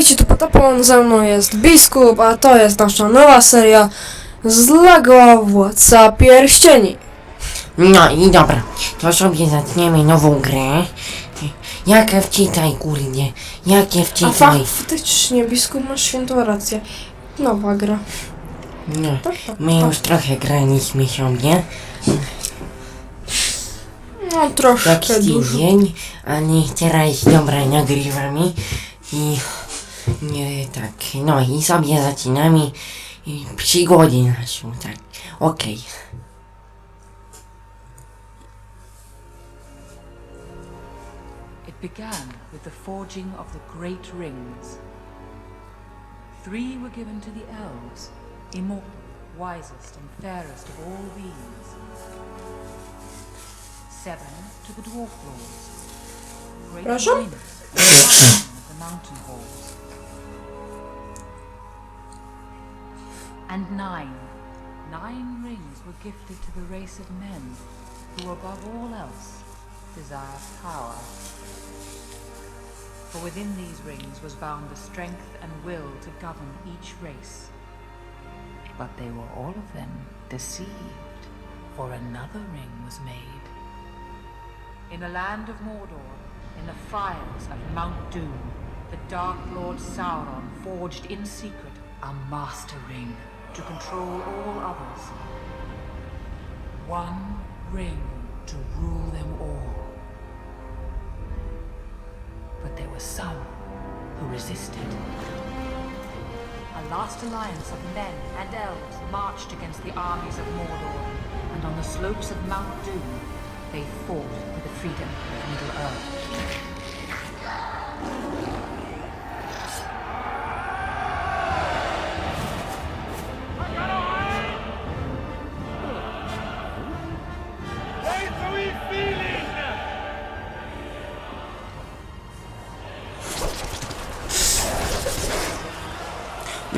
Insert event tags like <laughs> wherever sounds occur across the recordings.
Witajcie tu Patapon, ze mną jest Biskup, a to jest nasza nowa seria z LEGO Władca Pierścieni. No i dobra, to sobie zaczniemy nową grę. Jakie wcitaj, kurde, jakie A faktycznie, Biskup, masz świętą rację. Nowa gra. No, Tak, tak, my tak. już trochę graliśmy sobie, No troszkę jak dużo. tydzień, ale teraz dobra nagrywamy i nie tak, no i sobie zaczynamy i przygody naszą, tak, okej. It began with the forging of the great rings. Three were given to the elves, immortal, wisest, and fairest of all beings. Seven to the dwarf lords, great Proszę? winners, of the mountain halls. And nine, nine rings were gifted to the race of men, who above all else desire power. For within these rings was bound the strength and will to govern each race. But they were all of them deceived, for another ring was made. In the land of Mordor, in the fires of Mount Doom, the Dark Lord Sauron forged in secret a master ring to control all others. One ring to rule them all. But there were some who resisted. A last alliance of men and elves marched against the armies of Mordor, and on the slopes of Mount Doom, they fought for the freedom of Middle-earth.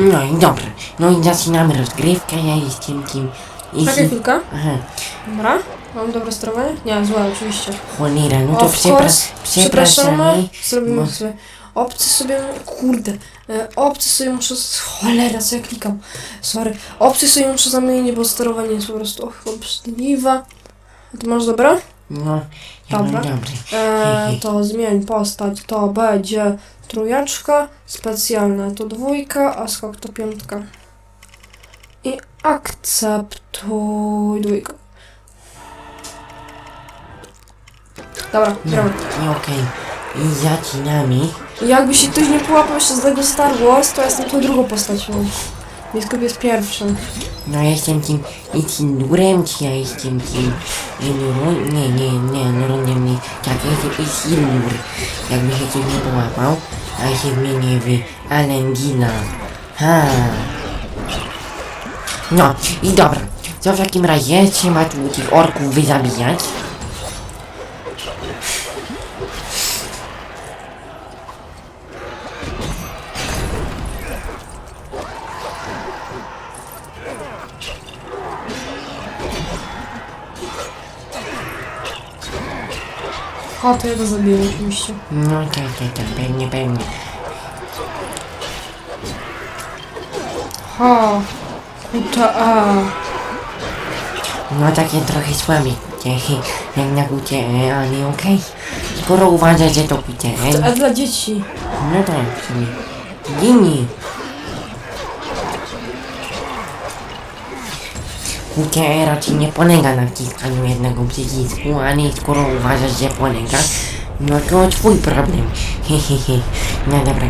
No i dobra, no i zaczynamy rozgrywkę, ja jestem kim... Czekaj Jestem... chwilkę. Aha, Dobra. Mam dobre sterowanie? Nie, złe oczywiście. cholera, no to Of przepra... course. przepraszamy. Zrobimy bo- sobie. Opcje sobie, kurde, e, opcje sobie muszę, cholera, co ja klikam, sorry, opcje sobie muszę zamienić, bo sterowanie jest po prostu obrzydliwe. A Ty masz dobre? No, ja mam Dobra. dobry. E, to zmień postać, to będzie trójeczka, specjalne to dwójka, a skok to piątka. I akceptuj dwójkę. Dobra, No, gramy. i okej. I zaczynamy. Jakby się ktoś nie połapał jeszcze z tego Star Wars, to jestem tą drugą postacią. Biskup jest pierwszy. No ja jestem tym Isildurem, czy ja jestem tym? Nie, nie, nie, Elurą nie. Tak, ja jestem Isildur. Jakby się coś nie połapał, a się zmienię w Alengila. Ha. No i dobra. Co w takim razie trzeba tu tych orków wyzabijać? O, to ja go zabiję oczywiście. No tak, tak, tak, pewnie, pewnie. Ha. Kuta A. No takie trochę słabe jak na kucie, e, ale okej. Skoro uważasz, że to kucie, e, A dla dzieci. no tak, w sumie. Gini. Kucie raczej nie polega na wciskaniu jednego przycisku, ale skoro uważasz, że polega, no to twój problem. Hehehe. No dobra.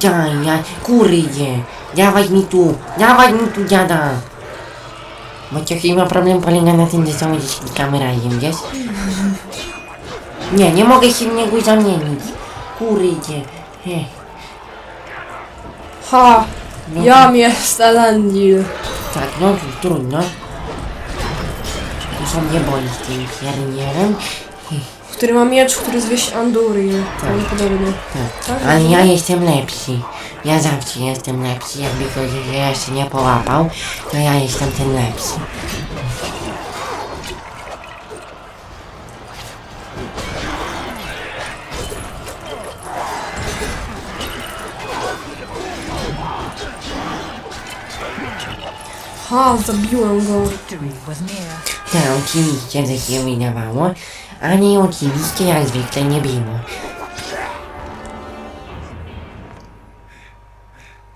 Daj, ja, kurde, dawaj mi tu, dawaj mi tu dziada. Bo to chyba problem polega na tym, że są gdzieś klikamy razem, wiesz? Nie, nie mogę się w niego zamienić. Kurde, he. Ha. No, Jam jest Elendil. Tak, no tu trudno. Muszę mnie boli z tym piernierem. Który ma miecz, który zwieść Andurin. Prawdopodobnie. Tak. Tak? Ale ja jestem lepszy. Ja zawsze jestem lepszy. Jakby ktoś jeszcze nie połapał, to ja jestem ten lepszy. Ha, zabiłem go. Victory was near. Tak, oczywiście, że się wydawało, a nie oczywiście jak zwykle nie było.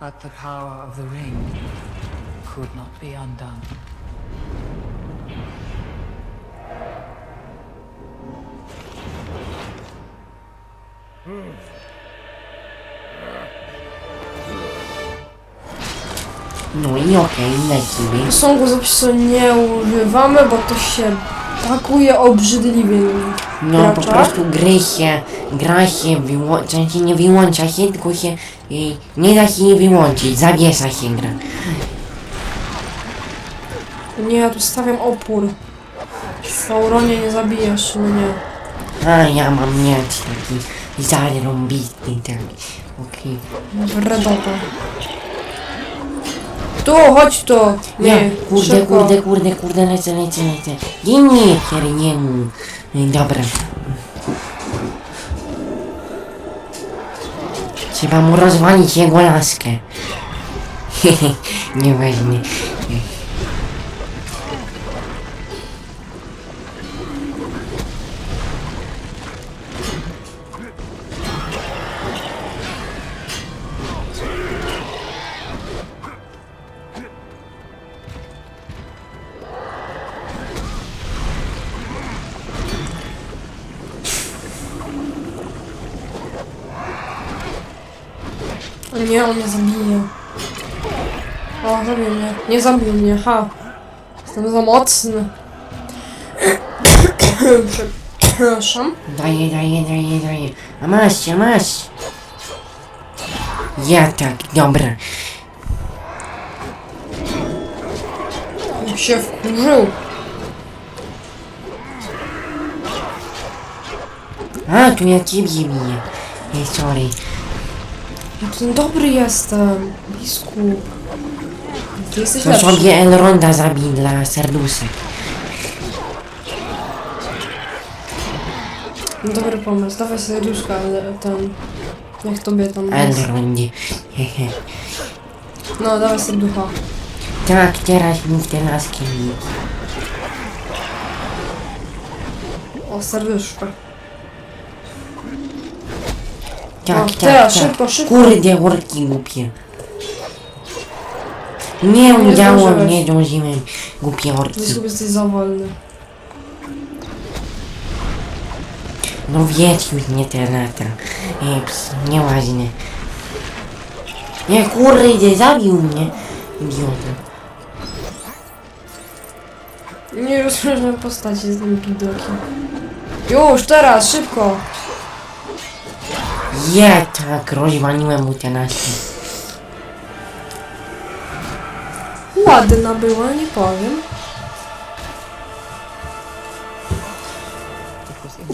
But the power of the ring could not be undone. No i okej, lecimy. Posągu zapisu nie używamy, bo to się pakuje obrzydliwie. No po Gracza? prostu gry się, gra się wyłącza, się nie wyłącza się, tylko się y, nie da się nie wyłączyć, zawiesza się gra. Nie, ja tu stawiam opór. Sauronie nie zabijesz mnie. A ja mam mieć taki zarąbisty tak. Okej. Redota. Tu, chodź tu! Nie, Nie, kurde, szybko. kurde, kurde, kurde, lecę, lecę, lecę. Nie, nie, Kiery, nie mów. Y, Dobra. Trzeba mu rozwalić jego laskę. <laughs> Nieważne. Nie, on mnie zabije. O, zabił mnie. Nie zabił mnie, ha. Jestem za mocny. Przepraszam. Daję, daję, daję, daję. A masz, a masz. Ja tak, dobra. Jak się wkurzył. A, tu ja ciebie biję. Ej, sorry. Ten dobry jestem. Biskup. Ty jesteś To lepszy. sobie Elronda zabij dla serduszek. Dobry pomysł. Dawaj serduszka, ale ten... Jak tobie tam jest. Elrondzie. Hehe. No, dawaj serducha. Tak, teraz mi te laski mi. O, serduszko. Tak, O, tak, teraz, tak. szybko, szybko. Kurde, worki głupie. Nie udało zdążyłeś. mnie, dążyłem. Głupie orki. Biskup jesteś za wolny. No wiedź już nie te lata. Eps, nieładne. Nie, kurde, zabił mnie. Idiota. Nie rozumiem postaci z tym widokiem. Już, teraz, szybko! Je, tak, rozwaliłem mu te laski. Ładna była, nie powiem. It was in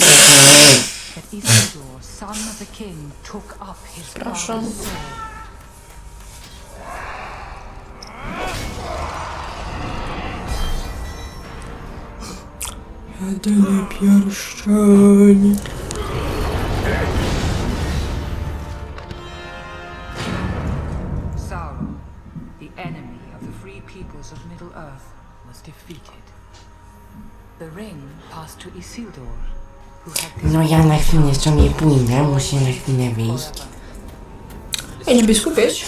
peoples of Middle-earth, was defeated. The ring passed to Isildur, who had No ja na chwilę sobie pójdę, muszę na chwilę wyjść. Idź biskup, idź.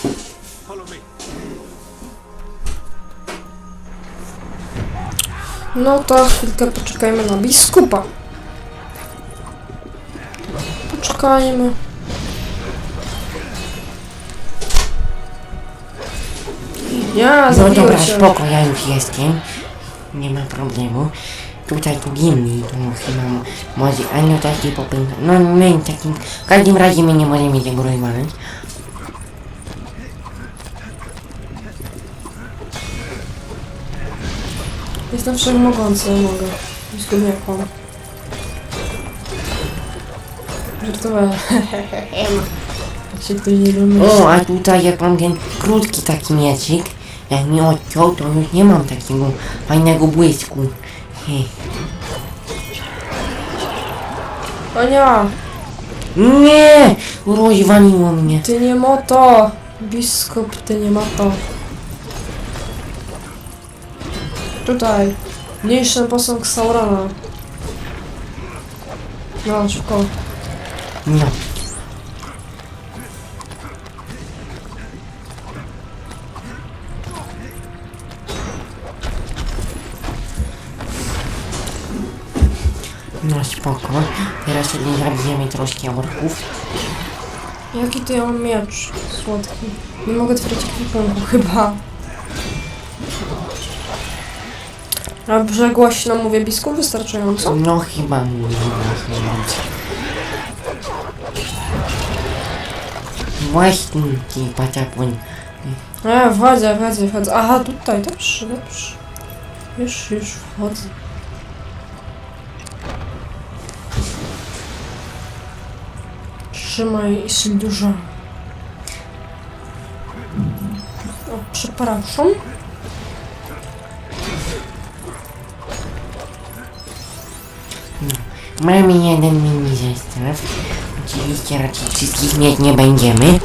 No to chwilkę poczekajmy na biskupa. Poczekajmy. Ja, No dobra, spoko, ja już jestem. Nie ma problemu. Tutaj tu Gimli, to chyba może, a nie taki popęd. No my takim, w każdym razie my nie możemy tego rozwalać. Jestem wszechmogący, mogę. Biskup nie kłam. Żartowałem. <laughs> Jak się ktoś nie domyśli. O, a tutaj jak mam ten krótki taki miecik, jak mi odciął, to już nie mam takiego fajnego błysku. Heh. Ania, Nie! Rozwaliło mnie. ty nie moto! Biskup, ty nie moto. Tutaj. Mniejszy posąg Saurona. No, szybko. No. Spoko. Teraz sobie zabijemy troszkę orków. Jaki to ja mam miecz słodki. Nie mogę otworzyć kwipunku, chyba. A że głośno mówię biskup wystarczająco? No chyba nie wystarczająco. Właśnie ci patapun. A, wchodzę, wchodzę, wchodzę. Aha, tutaj, dobrze, dobrze. Już, już wchodzę. Trzymaj dużo. O, przepraszam. Mamy jeden mini zestaw. Oczywiście raczej wszystkich mieć nie będziemy.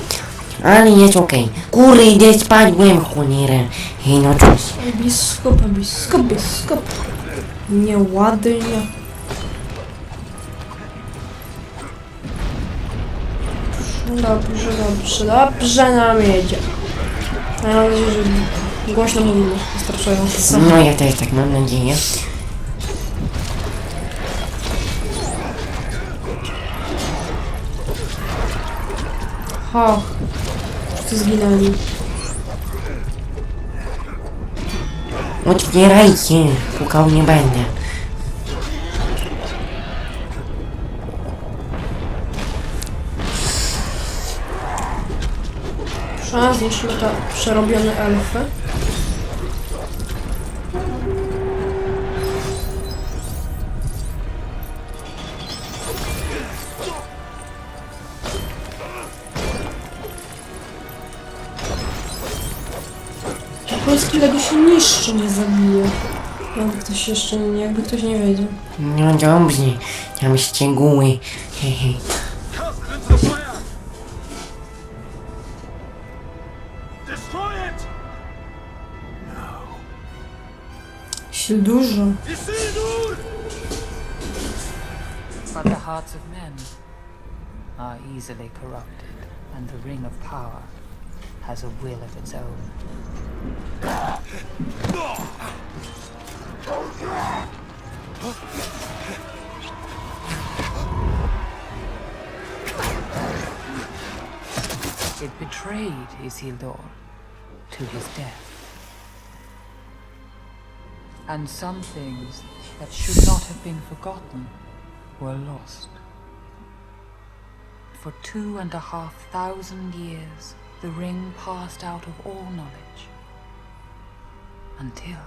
Ale jest okej. Kurde, spadłem cholera. Hej, no cóż. Biskup, biskup, biskup. Nieładnie. Dobrze, dobrze, dobrze nam jedzie. Mam nadzieję, że głośno mówimy wystarczająco. No ja też tak mam nadzieję. Ha, wszyscy zginęli. Otwierajcie. Pukał nie będę. Zniszczymy te przerobione elfy. Polski Lego się niszczy, nie zabije. Jakby ktoś jeszcze, nie- jakby ktoś nie wiedział. No dobrze. Tam szczegóły. Hehe. Dużo. Isildur! But the hearts of men are easily corrupted, and the Ring of Power has a will of its own. It betrayed Isildur to his death. And some things that should not have been forgotten were lost. For two and a half thousand years, the ring passed out of all knowledge. Until.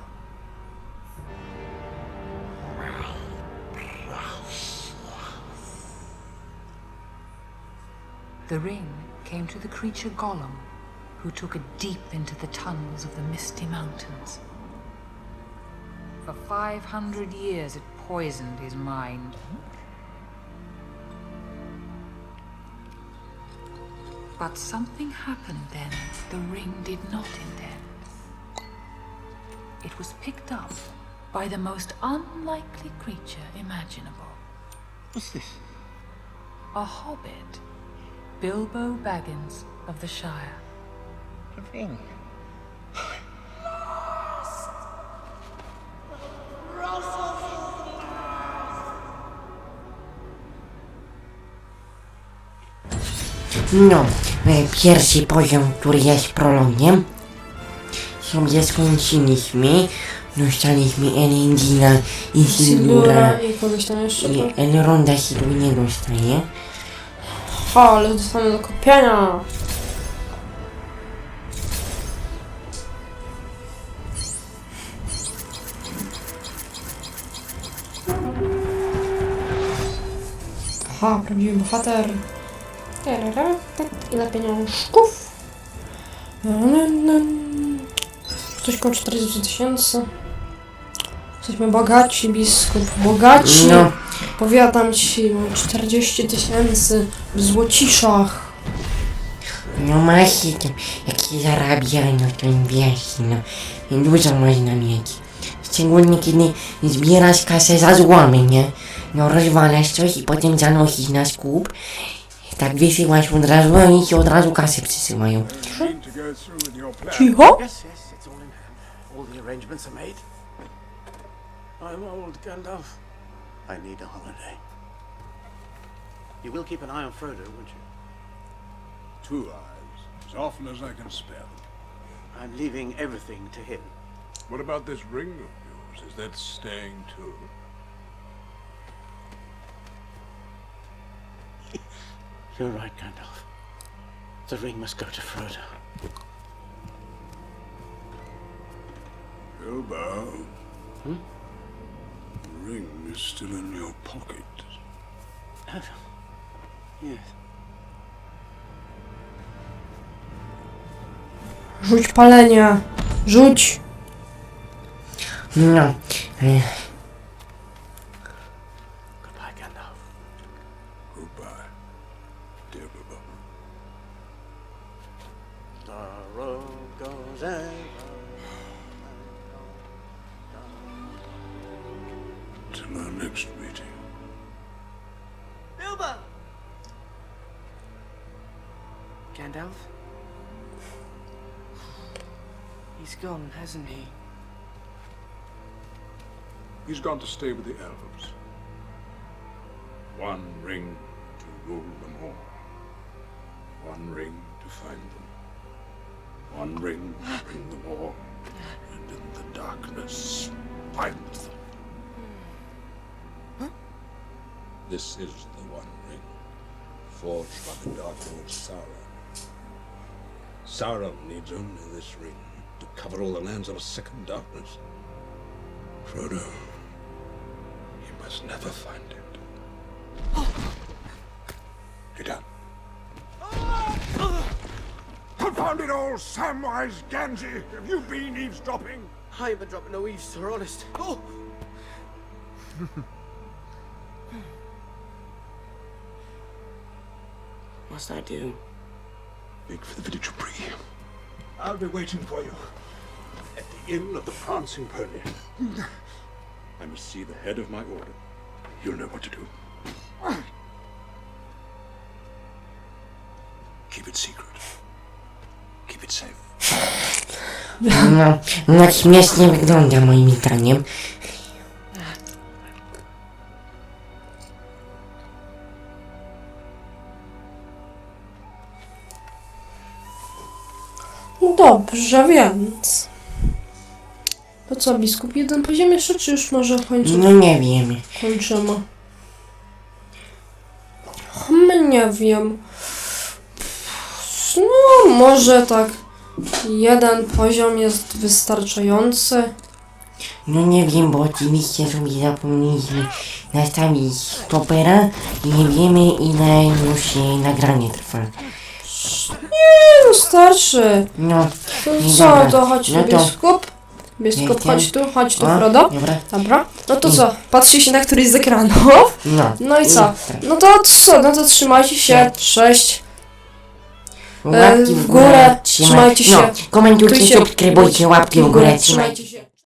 The ring came to the creature Gollum, who took it deep into the tunnels of the Misty Mountains. For 500 years, it poisoned his mind. But something happened then the ring did not intend. It was picked up by the most unlikely creature imaginable. What's this? A hobbit, Bilbo Baggins of the Shire. A ring. No, e, pierwszy poziom, który jest prologiem, sobie skończyliśmy. Dostaliśmy Elendina i Sildura. Sildura i kogoś tam jeszcze. I Elronda nie dostaje. Ha, ale dostanę do kopiania. Aha, prawdziwy bohater. Tak, Ile pieniążków? Coś koło 40 tysięcy. Jesteśmy bogaci, biskup. Bogaci! No. Powiadam ci, mam 40 tysięcy w złociszach. No masz się tam, jak się zarabia, no to wiesz, no. I dużo można mieć. Szczególnie kiedy zbierasz kasę za złomy, nie? No rozwalasz coś i potem zanosisz na skup. Tak wysyłasz od razu, a oni ci od razu kasę przysyłają. Keen to go through with your plan. Cicho? Yes, yes, it's all in the arrangements are made. I'm old, Gandalf. I need a holiday. You will keep an eye on Frodo, won't you? Two eyes, as often as I can spare them. I'm leaving everything to him. What about this ring of yours? Is that staying too? You're right, Gandalf. The ring must go to Frodo. Bilbo. The ring is still in your pocket. Yes. Rzuć palenia. Rzuć. No, Gandalf? He's gone, hasn't he? He's gone to stay with the elves. One ring to rule them all. One ring to find them. One ring to bring them all. And in the darkness, find them. Hmm. This is the One Ring, forged by the Dark Lord Sauron. Sauron needs only this ring to cover all the lands of a second darkness. Frodo, he must never find it. You done? Confound it all, Samwise Gamgee! Have you been eavesdropping? I ain't been dropping no eaves, sir, honest. Oh! <laughs> Must I do? Make for the village of Bree. I'll be waiting for you at the Inn of the Prancing Pony. I must see the head of my order. You'll know what to do. Keep it secret. Keep it safe. no, no śmiesznie wygląda moim zdaniem. Dobrze, więc. To co, biskup? Jeden poziom jeszcze, czy już może końcu No nie wiem. kończymy? Hmm, nie wiem. No, może tak. Jeden poziom jest wystarczający. No nie wiem, bo oczywiście sobie zapomnieliśmy nastawić stopera i nie wiemy ile już nagranie trwa. No starszy. No, No co, dobra, to chodź no tu, to- biskup. Biskup, Jestem. chodź tu, chodź tu, O, Frodo. Dobra, Dobra, no to co, patrzcie się na któryś z ekranów. no. No i co? No to co, no to trzymajcie się, cześć. Łapki w górę, trzymajcie się. No, komentujcie, Tujcie- subskrybujcie, łapki w górę, Trzymajcie się.